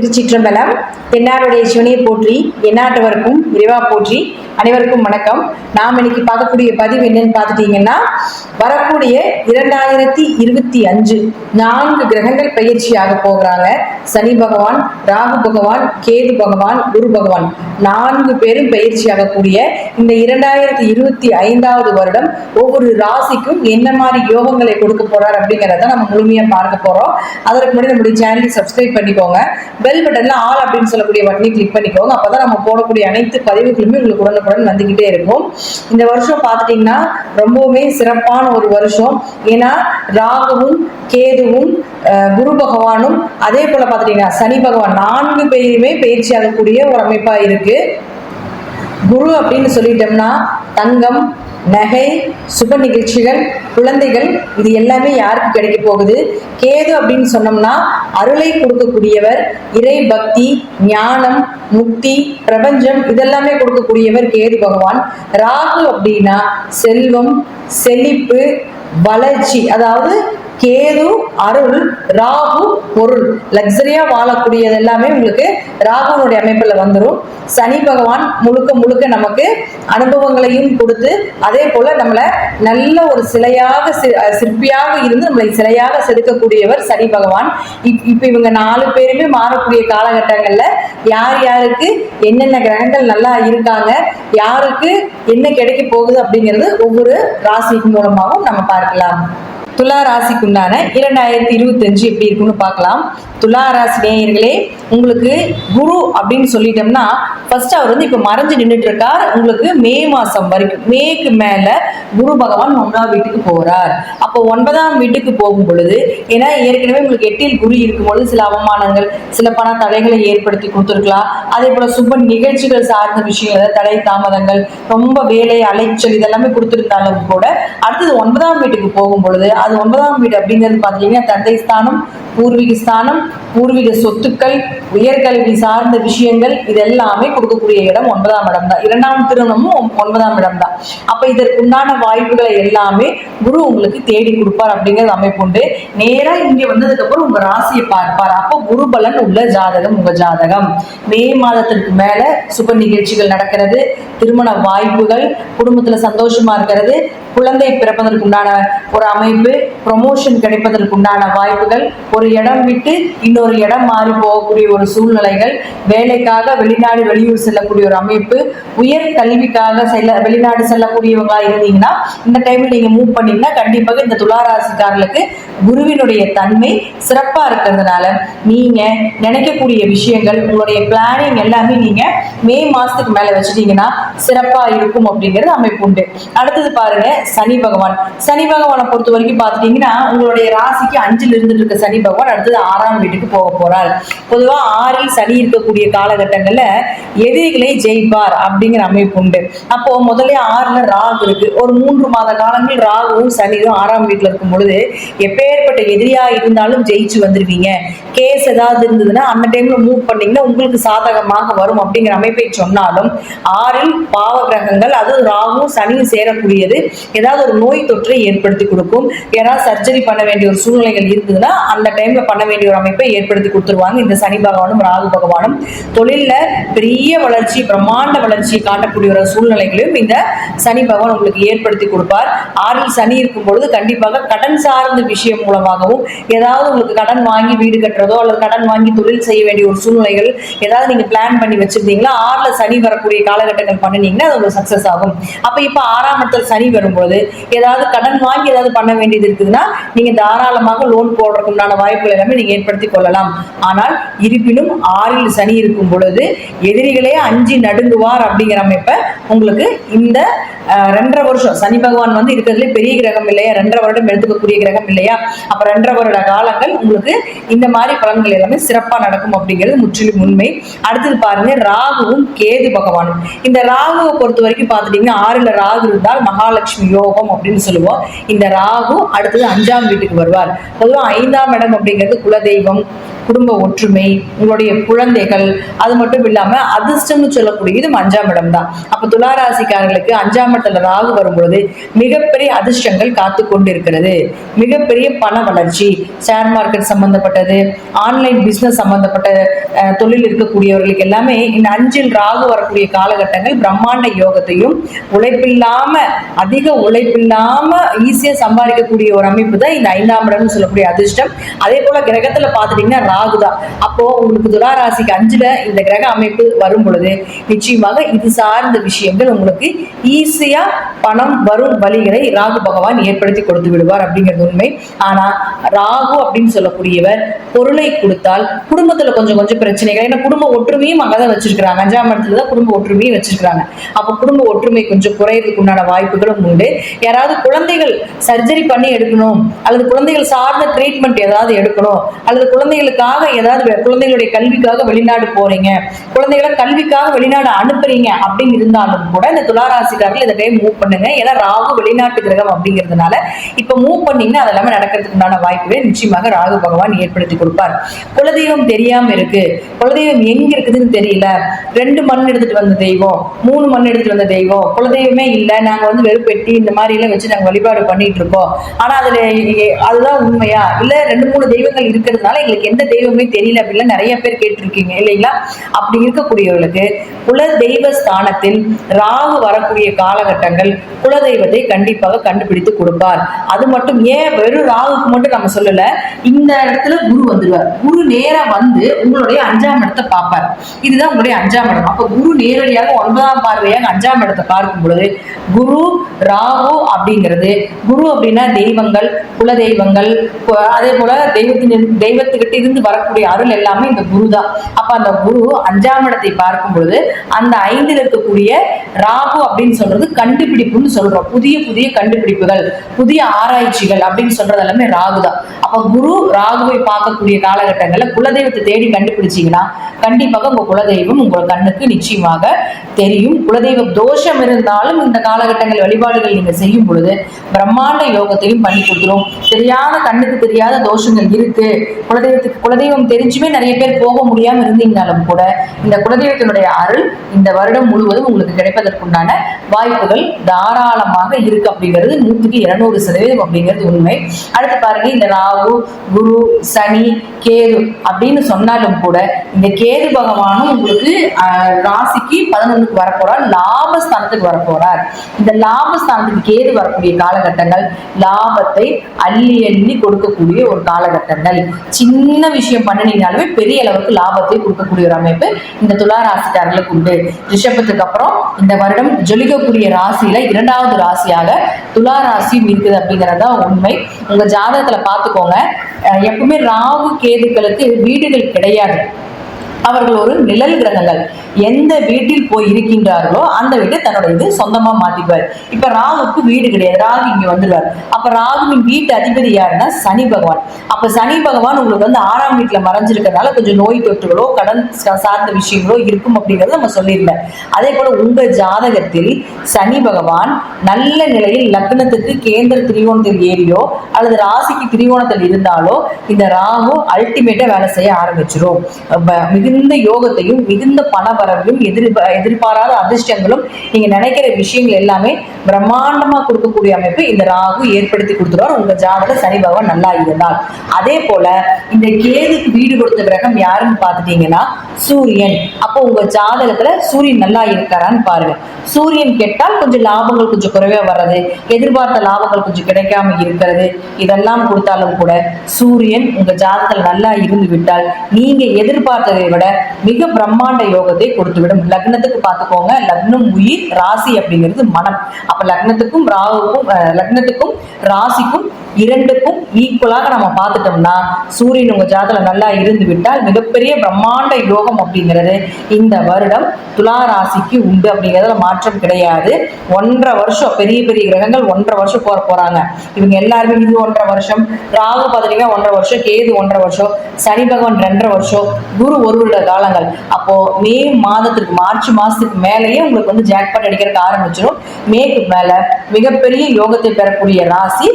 திருச்சிற்றம்பலம் தென்னாடுடைய சிவனை போற்றி எந்நாட்டவருக்கும் இறைவா போற்றி அனைவருக்கும் வணக்கம். நாம் இன்னைக்கு பார்க்கக்கூடிய பதிவு என்னன்னு பார்த்துட்டீங்கன்னா வரக்கூடிய இரண்டாயிரத்தி இருபத்தி அஞ்சு நான்கு கிரகங்கள் பயிற்சியாக போகிறாங்க. சனி பகவான் ராகு பகவான் கேது பகவான் குரு பகவான். நான்கு பேரும் பயிற்சியாகக்கூடிய இந்த இரண்டாயிரத்தி இருபத்தி ஐந்தாவது வருடம் ஒவ்வொரு ராசிக்கும் என்ன மாதிரி யோகங்களை கொடுக்க போறார் அப்படிங்கிறத நம்ம முழுமையா பார்க்க போறோம். அதற்கு முன்னாடி நம்முடைய சேனலை சப்ஸ்கிரைப் பண்ணிக்கோங்க. பெல் பட்டன்ல ஆல் அப்படின்னு சொல்லக்கூடிய பட்டனை கிளிக் பண்ணிக்கோங்க. அப்பதான் நம்ம போடக்கூடிய அனைத்து பதிவுகளுமே உங்களுக்கு உடனுக்குடன் வந்துகிட்டே இருக்கும். இந்த வருஷம் பார்த்துட்டீங்கன்னா ரொம்பவுமே சிறப்பான ஒரு வருஷம். ஏன்னா ராகுவும் கேதுவும் குரு பகவானும் அதே போல பார்த்துட்டீங்கன்னா சனி பகவான் நான்கு பேருமே பயிற்சி ஆகக்கூடிய ஒரு அமைப்பா இருக்கு. குரு அப்படின்னு சொல்லிட்டோம்னா தங்கம் நகை சுப நிகழ்ச்சிகள் குழந்தைகள் இது எல்லாமே யாருக்கு கிடைக்க போகுது? கேது அப்படின்னு சொன்னோம்னா அருளை கொடுக்கக்கூடியவர் இறை பக்தி ஞானம் முக்தி பிரபஞ்சம் இதெல்லாமே கொடுக்கக்கூடியவர் கேது பகவான். ராகு அப்படின்னா செல்வம் செழிப்பு வளர்ச்சி. அதாவது கேது அருள் ராகு பொருள். லக்ஸரியா வாழக்கூடியது எல்லாமே உங்களுக்கு ராகுனுடைய அமைப்புல வந்துடும் சனி பகவான் முழுக்க முழுக்க நமக்கு அனுபவங்களையும் கொடுத்து அதே போல நம்மளை நல்ல ஒரு சிலையாக சிற்பியாக இருந்து நம்மளை சிலையாக செதுக்கக்கூடியவர் சனி பகவான். இப்- இப்ப இவங்க நாலு பேருமே மாறக்கூடிய காலகட்டங்கள்ல யார் யாருக்கு என்னென்ன கிரகங்கள் நல்லா இருக்காங்க யாருக்கு என்ன கிடைக்க போகுது அப்படிங்கிறது ஒவ்வொரு ராசி மூலமாகவும் நம்ம பார்க்கலாம். துலா ராசிக்குண்டான இரண்டாயிரத்தி இருபத்தஞ்சு எப்படி இருக்குன்னு பார்க்கலாம். துலா ராசி நேயர்களே உங்களுக்கு குரு அப்படின்னு சொல்லிட்டோம்னா ஃபர்ஸ்ட் அவர் வந்து இப்போ மறைஞ்சு நின்றுட்டு இருக்கார் உங்களுக்கு மே மாசம் வரைக்கும் மேக்கு மேல குரு பகவான் ஒன்பதாம் வீட்டுக்கு போறார். அப்போ ஒன்பதாம் வீட்டுக்கு போகும் பொழுது ஏன்னா ஏற்கனவே உங்களுக்கு எட்டில் குரு இருக்கும் பொழுது சில அவமானங்கள் சில பண தடைகளை ஏற்படுத்தி கொடுத்துருக்கலாம். அதே போல சுப நிகழ்ச்சிகள் சார்ந்த விஷயங்கள் தடை தாமதங்கள் ரொம்ப வேலை அலைச்சல் இதெல்லாமே கொடுத்துருந்தாலும் கூட அடுத்தது ஒன்பதாம் வீட்டுக்கு போகும் பொழுது அது ஒன்பதாம் வீடு அப்படிங்கிறது பார்த்தீங்கன்னா தந்தை ஸ்தானம் பூர்வீக ஸ்தானம் பூர்வீக சொத்துக்கள் உயர்கல்வி சார்ந்த விஷயங்கள் இது எல்லாமே கொடுக்கக்கூடிய இடம் ஒன்பதாம் இடம் தான் இரண்டாம் திருமணமும் ஒன்பதாம் இடம் தான் அப்ப இதற்குண்டான வாய்ப்புகளை எல்லாமே குரு உங்களுக்கு தேடி கொடுப்பார் அப்படிங்கிறது அமைப்பு உண்டு. நேரா இங்க வந்ததுக்கு அப்புறம் உங்க ராசியை பார்ப்பார். அப்போ குரு பலன் உள்ள ஜாதகம் உங்க ஜாதகம். மே மாதத்திற்கு மேல சுப நிகழ்ச்சிகள் நடக்கிறது திருமண வாய்ப்புகள் குடும்பத்துல சந்தோஷமா இருக்கிறது குழந்தை பிறப்பதற்கு உண்டான ஒரு அமைப்பு ப்ரொமோஷன் கிடைப்பதற்குண்டான வாய்ப்புகள். ஒரு இடம் விட்டு இன்னொரு இடம் மாறி போகக்கூடிய ஒரு சூழ்நிலைகள். வேலைக்காக வெளிநாடு வெளியூர் செல்லக்கூடிய ஒரு அமைப்பு. உயர் கல்விக்காக செல்ல வெளிநாடு செல்லக்கூடியவங்களா இருந்தீங்கன்னா இந்த டைம்ல நீங்க மூவ் பண்ணீங்கன்னா கண்டிப்பாக இந்த துளாராசிக்காரர்களுக்கு குருவினுடைய தன்மை சிறப்பா இருக்கிறதுனால நீங்க நினைக்கக்கூடிய விஷயங்கள் உங்களுடைய பிளானிங் எல்லாமே நீங்க மே மாசத்துக்கு மேல வச்சுட்டீங்கன்னா சிறப்பா இருக்கும் அப்படிங்கிறது அமைப்பு உண்டு. அடுத்தது பாருங்க சனி பகவான். சனி பகவானை பொறுத்த வரைக்கும் பாத்துட்டீங்கன்னா உங்களுடைய ராசிக்கு அஞ்சில் இருந்துட்டு இருக்க சனி பகவான் அடுத்தது ஆறாம் வீட்டுக்கு போக போறார். பொதுவா ஆறில் சனி இருக்கக்கூடிய காலகட்டங்கள்ல எதிரிகளை ஜெயிப்பார் அப்படிங்கிற அமைப்பு உண்டு. அப்போ முதல்ல ஆறுல ராகு இருக்கு. ஒரு மூன்று மாத காலங்கள் ராகுவும் சனியும் ஆறாம் வீட்டுல இருக்கும் பொழுது எப்பேற்பட்ட எதிரியா இருந்தாலும் ஜெயிச்சு வந்துருவீங்க. கேஸ் ஏதாவது இருந்ததுன்னா அந்த டைம்ல மூவ் பண்ணீங்கன்னா உங்களுக்கு சாதகமாக வரும் அப்படிங்கிற அமைப்பை சொன்னாலும் ஆறில் பாவ கிரகங்கள் அதாவது ராகுவும் சனியும் சேரக்கூடியது. ஏதாவது ஒரு நோய் தொற்றை ஏற்படுத்தி கொடுக்கும். யாராவது சர்ஜரி பண்ண வேண்டிய ஒரு சூழ்நிலைகள் இருந்ததுன்னா அந்த டைம்ல பண்ண வேண்டிய ஒரு அமைப்பை ஏற்படுத்தி கொடுத்துருவாங்க. இந்த சனி பகவானும் ராகு பகவானும். தொழிலில் பெரிய வளர்ச்சி பிரம்மாண்ட வளர்ச்சியை காட்டக்கூடிய ஒரு சூழ்நிலைகளையும் இந்த சனி பகவான் உங்களுக்கு ஏற்படுத்தி கொடுப்பார். ஆறில் சனி இருக்கும் பொழுது கண்டிப்பாக கடன் சார்ந்த விஷயம் மூலமாகவும் ஏதாவது உங்களுக்கு கடன் வாங்கி வீடு கட்டுறதோ அல்லது கடன் வாங்கி தொழில் செய்ய வேண்டிய ஒரு சூழ்நிலைகள் ஏதாவது நீங்க பிளான் பண்ணி வச்சிருந்தீங்களா ஆறுல சனி வரக்கூடிய காலகட்டங்கள் பண்ணினீங்கன்னா அது உங்களுக்கு சக்சஸ் ஆகும். அப்ப இப்ப ஆறாம் இடத்துல சனி வரும்போது ஏதாவது கடன் வாங்கி ஏதாவது பண்ண வேண்டிய இது இருக்குதுன்னா நீங்க தாராளமாக லோன் போடுறதுக்கு உண்டான வாய்ப்புகள் எல்லாமே நீங்க ஏற்படுத்தி கொள்ளலாம். ஆனால் இருப்பினும் ஆறில் சனி இருக்கும் பொழுது எதிரிகளே அஞ்சு நடுங்குவார் அப்படிங்கிற அமைப்பை உங்களுக்கு இந்த ரெண்டரை வருஷம் சனி பகவான் வந்து இருக்கிறதுலே பெரிய கிரகம் இல்லையா? ரெண்டரை வருடம் எடுத்துக்கக்கூடிய கிரகம் இல்லையா? அப்ப ரெண்டரை வருட காலங்கள் உங்களுக்கு இந்த மாதிரி பலன்கள் எல்லாமே சிறப்பா நடக்கும் அப்படிங்கிறது முற்றிலும் உண்மை. அடுத்தது பாருங்க ராகுவும் கேது பகவானும். இந்த ராகுவை பொறுத்த வரைக்கும் பார்த்துட்டீங்கன்னா ஆறுல ராகு இருந்தால் மகாலட்சுமி யோகம் அப்படின்னு சொல்லுவோம். இந்த ராகு அடுத்தது அஞ்சாம் வீட்டுக்கு வருவார். பொதுவாக ஐந்தாம் இடம் அப்படிங்கிறது குலதெய்வம் குடும்ப ஒற்றுமை உங்களுடைய குழந்தைகள் அது மட்டும் இல்லாம அதிர்ஷ்டம்னு சொல்லக்கூடியது அஞ்சாம் இடம் தான் அப்ப துளாராசிக்காரர்களுக்கு அஞ்சாம் இடத்துல ராகு வரும்பொழுது மிகப்பெரிய அதிர்ஷ்டங்கள் காத்து கொண்டிருக்கிறது. மிகப்பெரிய பண வளர்ச்சி ஷேர் மார்க்கெட் சம்பந்தப்பட்டது ஆன்லைன் பிசினஸ் சம்பந்தப்பட்ட தொழில் இருக்கக்கூடியவர்களுக்கு எல்லாமே இந்த அஞ்சில் ராகு வரக்கூடிய காலகட்டங்கள் பிரம்மாண்ட யோகத்தையும் உழைப்பில்லாம அதிக உழைப்பில்லாம ஈஸியா சம்பாதிக்கக்கூடிய ஒரு அமைப்பு தான் இந்த ஐந்தாம் இடம்னு சொல்லக்கூடிய அதிர்ஷ்டம். அதே போல கிரகத்துல பாத்துட்டீங்கன்னா ராகு அப்போ உங்களுக்கு துளாராசிக்கு அஞ்சுல இந்த கிரக அமைப்பு வரும் பொழுது நிச்சயமாக இது சார்ந்த விஷயங்கள் உங்களுக்கு ஈஸியா பணம் வரும் வழிகளை ராகு பகவான் ஏற்படுத்தி கொடுத்து விடுவார் அப்படிங்கிறது உண்மை. ஆனா ராகு அப்படின்னு சொல்லக்கூடியவர் பொருளை கொடுத்தால் குடும்பத்துல கொஞ்சம் கொஞ்சம் பிரச்சனைகள் ஏன்னா குடும்ப ஒற்றுமையும் அங்கதான் வச்சிருக்கிறாங்க. அஞ்சாம் இடத்துல தான் குடும்ப ஒற்றுமையும் வச்சிருக்கிறாங்க. அப்ப குடும்ப ஒற்றுமை கொஞ்சம் குறையறதுக்கு உண்டான வாய்ப்புகளும் உண்டு. யாராவது குழந்தைகள் சர்ஜரி பண்ணி எடுக்கணும் அல்லது குழந்தைகள் சார்ந்த ட்ரீட்மெண்ட் ஏதாவது எடுக்கணும் அல்லது குழந்தைகளுக்கு குழந்தைகளுக்காக ஏதாவது குழந்தைகளுடைய கல்விக்காக வெளிநாடு போறீங்க. குழந்தைகளை கல்விக்காக வெளிநாடு அனுப்புறீங்க அப்படின்னு இருந்தாலும் கூட இந்த துளாராசிக்காரர்கள் இந்த டைம் மூவ் பண்ணுங்க. ஏன்னா ராகு வெளிநாட்டு கிரகம் அப்படிங்கிறதுனால இப்ப மூவ் பண்ணீங்கன்னா அது எல்லாமே நடக்கிறதுக்கு உண்டான வாய்ப்புகளை நிச்சயமாக ராகு பகவான் ஏற்படுத்தி கொடுப்பார். குலதெய்வம் தெரியாம இருக்கு. குலதெய்வம் எங்க இருக்குதுன்னு தெரியல. ரெண்டு மண் எடுத்துட்டு வந்த தெய்வம் மூணு மண் எடுத்துட்டு வந்த தெய்வம். குலதெய்வமே இல்ல. நாங்க வந்து வெறுப்பெட்டி இந்த மாதிரி எல்லாம் வச்சு நாங்க வழிபாடு பண்ணிட்டு இருக்கோம். ஆனா அதுல அதுதான் உண்மையா? இல்ல ரெண்டு மூணு தெய்வங்கள் இருக்கிறதுனால எங்களுக்கு எந்த தெய்வமே தெரியல அப்படிலாம் நிறைய பேர் கேட்டிருக்கீங்க இல்லைங்களா? அப்படி இருக்கக்கூடியவர்களுக்கு குல தெய்வ ஸ்தானத்தில் ராகு வரக்கூடிய காலகட்டங்கள் குலதெய்வத்தை கண்டிப்பாக கண்டுபிடித்து கொடுப்பார். அது மட்டும் ஏன் வெறும் ராகுக்கு மட்டும் நம்ம சொல்லல இந்த இடத்துல குரு வந்துடுவார். குரு நேரம் வந்து உங்களுடைய அஞ்சாம் இடத்தை பார்ப்பார். இதுதான் உங்களுடைய அஞ்சாம் இடம். அப்ப குரு நேரடியாக ஒன்பதாம் பார்வையாக அஞ்சாம் இடத்தை பார்க்கும் பொழுது குரு ராகு அப்படிங்கிறது குரு அப்படின்னா தெய்வங்கள் குல தெய்வங்கள் அதே போல தெய்வத்தின் தெய்வத்துக்கிட்ட இருந்து இருந்து வரக்கூடிய அருள் எல்லாமே இந்த குரு தான் அப்ப அந்த குரு அஞ்சாம் இடத்தை பார்க்கும் பொழுது அந்த ஐந்தில் இருக்கக்கூடிய ராகு அப்படின்னு சொல்றது கண்டுபிடிப்புன்னு சொல்றோம். புதிய புதிய கண்டுபிடிப்புகள் புதிய ஆராய்ச்சிகள் அப்படின்னு சொல்றது எல்லாமே ராகு தான் அப்ப குரு ராகுவை பார்க்கக்கூடிய காலகட்டங்கள்ல குலதெய்வத்தை தேடி கண்டுபிடிச்சீங்கன்னா கண்டிப்பாக உங்க குலதெய்வம் உங்க கண்ணுக்கு நிச்சயமாக தெரியும். குலதெய்வ தோஷம் இருந்தாலும் இந்த காலகட்டங்கள் வழிபாடுகள் நீங்க செய்யும் பொழுது பிரம்மாண்ட யோகத்தையும் பண்ணி கொடுத்துரும் தெரியாத கண்ணுக்கு தெரியாத தோஷங்கள் இருக்கு. குலதெய்வத்துக்கு குலதெய்வம் தெரிஞ்சுமே நிறைய பேர் போக முடியாம இருந்தீங்கனாலும் கூட இந்த குலதெய்வத்தினுடைய அருள் இந்த வருடம் முழுவதும் உங்களுக்கு கிடைப்பதற்குண்டான வாய்ப்புகள் தாராளமாக இருக்கு அப்படிங்கிறது நூற்றுக்கு இருநூறு சதவீதம் அப்படிங்கிறது உண்மை. அடுத்து பாருங்க இந்த ராகு குரு சனி கேது அப்படின்னு சொன்னாலும் கூட இந்த கேது பகவானும் உங்களுக்கு ஆஹ், ராசிக்கு பதினொன்றுக்கு வரப்போறார் லாபஸ்தானத்துக்கு வரப்போறார். இந்த லாபஸ்தானத்துக்கு கேது வரக்கூடிய காலகட்டங்கள் லாபத்தை அள்ளி அள்ளி கொடுக்கக்கூடிய ஒரு காலகட்டங்கள். சின்ன விஷயம் பண்ணினீங்கனாலுமே பெரிய அளவுக்கு லாபத்தை கொடுக்கக்கூடிய ஒரு அமைப்பு இந்த துலா ராசிக்காரர்களுக்கு உண்டு ரிஷபத்துக்கு அப்புறம் இந்த வருடம் ஜொலிக்கக்கூடிய ராசியில இரண்டாவது ராசியாக துலா ராசியும் இருக்குது அப்படிங்கறது தான் உண்மை. உங்க ஜாதகத்துல பாத்துக்கோங்க எப்பவுமே ராகு கேதுக்களுக்கு வீடுகள் கிடையாது. அவர்கள் ஒரு நிழல் கிரகங்கள். எந்த வீட்டில் போய் இருக்கின்றார்களோ அந்த வீட்டை தன்னுடைய இது சொந்தமா மாத்திக்குவார். இப்ப ராகுக்கு வீடு கிடையாது. ராகு இங்க வந்துருவார் அப்ப ராகுவின் வீட்டு அதிபதி யாருன்னா சனி பகவான். அப்ப சனி பகவான் உங்களுக்கு வந்து ஆறாம் வீட்டுல மறைஞ்சிருக்கிறதுனால கொஞ்சம் நோய் தொற்றுகளோ கடன் சார்ந்த விஷயங்களோ இருக்கும் அப்படிங்கறத நம்ம சொல்லியிருந்தேன். அதே போல உங்க ஜாதகத்தில் சனி பகவான் நல்ல நிலையில் லக்னத்துக்கு கேந்திர திரிகோணத்தில் ஏறியோ அல்லது ராசிக்கு திரிகோணத்தில் இருந்தாலோ இந்த ராகு அல்டிமேட்டா வேலை செய்ய ஆரம்பிச்சிடும் மிக மிகுந்த யோகத்தையும் மிகுந்த பணவரவையும் எதிர்ப எதிர்பாராத அதிர்ஷ்டங்களும் நீங்க நினைக்கிற விஷயங்கள் எல்லாமே பிரம்மாண்டமா கொடுக்கக்கூடிய அமைப்பு இந்த ராகு ஏற்படுத்தி கொடுத்துருவார். உங்க ஜாதக சனி பகவான் நல்லா இருந்தால். அதே போல இந்த கேதுக்கு வீடு கொடுத்த கிரகம் யாருன்னு பாத்துட்டீங்கன்னா சூரியன். அப்போ உங்க ஜாதகத்துல சூரியன் நல்லா இருக்காரான்னு பாருங்க. சூரியன் கெட்டால் கொஞ்சம் லாபங்கள் கொஞ்சம் குறைவா வர்றது எதிர்பார்த்த லாபங்கள் கொஞ்சம் கிடைக்காம இருக்கிறது இதெல்லாம் கொடுத்தாலும் கூட சூரியன் உங்க ஜாதகத்தில் நல்லா இருந்து விட்டால் நீங்க எதிர்பார்த்ததை விட നിങ്ങളുടെ மிக பிரம்மாண்ட யோகத்தை கொடுத்துவிடும். லக்னத்துக்கு பார்த்துக்கோங்க. லக்னம் உயிர் ராசி அப்படிங்கிறது மனம். அப்ப லக்னத்துக்கும் ராகுக்கும் அஹ், லக்னத்துக்கும் ராசிக்கும் இரண்டுக்கும் ஈக்குவலாக நம்ம பார்த்துட்டோம்னா சூரியன் உங்க ஜாதகத்துல நல்லா இருந்து விட்டால் மிகப்பெரிய பிரம்மாண்ட யோகம் அப்படிங்கிறது இந்த வருடம் துலா ராசிக்கு உண்டு அப்படிங்கிறதுல மாற்றம் கிடையாது. ஒன்றரை வருஷம் பெரிய பெரிய கிரகங்கள் ஒன்றரை வருஷம் போற போறாங்க. இவங்க எல்லாருமே இது ஒன்றரை வருஷம். ராகு பார்த்தீங்கன்னா ஒன்றரை வருஷம் கேது ஒன்றரை வருஷம். சனி பகவான் ரெண்டரை வருஷம். குரு ஒரு வருட காலங்கள் அப்போ மே மாதத்துக்கு மார்ச் மாசத்துக்கு மேலேயே உங்களுக்கு வந்து ஜாக்பாட் அடிக்கிறதுக்கு ஆரம்பிச்சிடும் மேக்கு மேல மிகப்பெரிய யோகத்தை பெறக்கூடிய ராசி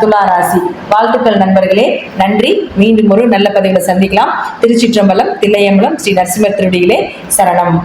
துலா ராசி. வாழ்த்துக்கள் நண்பர்களே. நன்றி. மீண்டும் ஒரு நல்ல பதிவில் சந்திக்கலாம். திருச்சிற்றம்பலம் தில்லையம்பலம் ஸ்ரீ நரசிம்மர் திருடியிலே சரணம்.